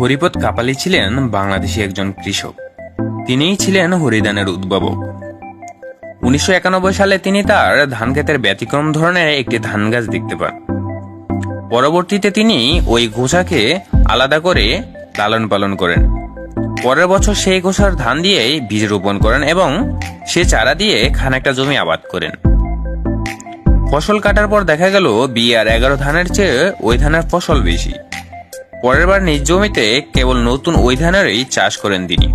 হরিপদ কাপালি ছিলেন বাংলাদেশি একজন কৃষক। তিনিই ছিলেন হরিদানের উদ্ভাবক। উনিশশো একানব্বই সালে তিনি তার ধান ক্ষেতের ব্যতিক্রম ধরনের একটি ধান গাছ দেখতে পান। পরবর্তীতে তিনি ওই গোছাকে আলাদা করে লালন পালন করেন। পরের বছর সেই গোছার ধান দিয়েই বীজ রোপণ করেন এবং সে চারা দিয়ে খানিকটা জমি আবাদ করেন। ফসল কাটার পর দেখা গেল বিআর এগারো ধানের চেয়ে ওই ধানের ফসল বেশি। পরের বার নিজ জমিতে কেবল নতুন ওই ধানেরই চাষ করেন তিনি।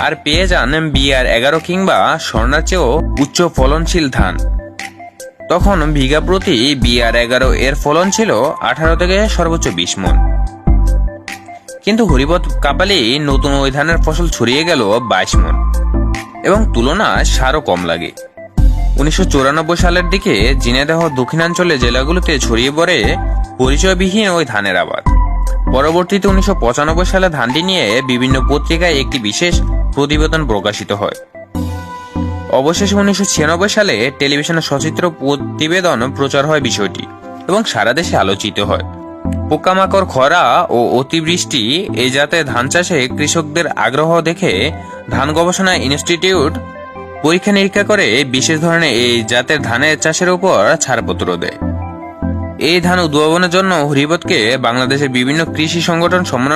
আর পেয়ে যান বিয়ার এগারো কিংবা স্বর্ণার চেয়েও উচ্চ ফলনশীল ধান। তখন বিঘা প্রতি বিআর এগারো এর ফলন ছিল আঠারো থেকে সর্বোচ্চ বিশ মন। কিন্তু হরিপদ কাপালি নতুন ওই ধানের ফসল ছড়িয়ে গেল বাইশ মন। এবং তুলনা সারও কম লাগে। উনিশশো চুরানব্বই সালের দিকে জিনেদাহ দক্ষিণাঞ্চলে জেলাগুলোতে ছড়িয়ে পড়ে পরিচয়বিহীন ওই ধানের আবাদ। পরবর্তীতে উনিশশো পঁচানব্বই সালে ধানটি নিয়ে বিভিন্ন পত্রিকায় একটি বিশেষ প্রতিবেদন প্রকাশিত হয়। অবশেষে উনিশশো ছিয়ানব্বই সালে টেলিভিশনে সচিত্র প্রতিবেদন প্রচার হয় বিষয়টি এবং সারা দেশে আলোচিত হয়। পোকামাকড়, খরা ও অতিবৃষ্টি এই জাতে ধান চাষে কৃষকদের আগ্রহ দেখে ধান গবেষণা ইনস্টিটিউট পরীক্ষা নিরীক্ষা করে বিশেষ ধরনের এই জাতের ধানের চাষের উপর ছাড়পত্র দেয়। এই ধান উদ্ভাবনের জন্য হরিবতকে বাংলাদেশের বিভিন্ন কৃষি সংগঠন সম্মান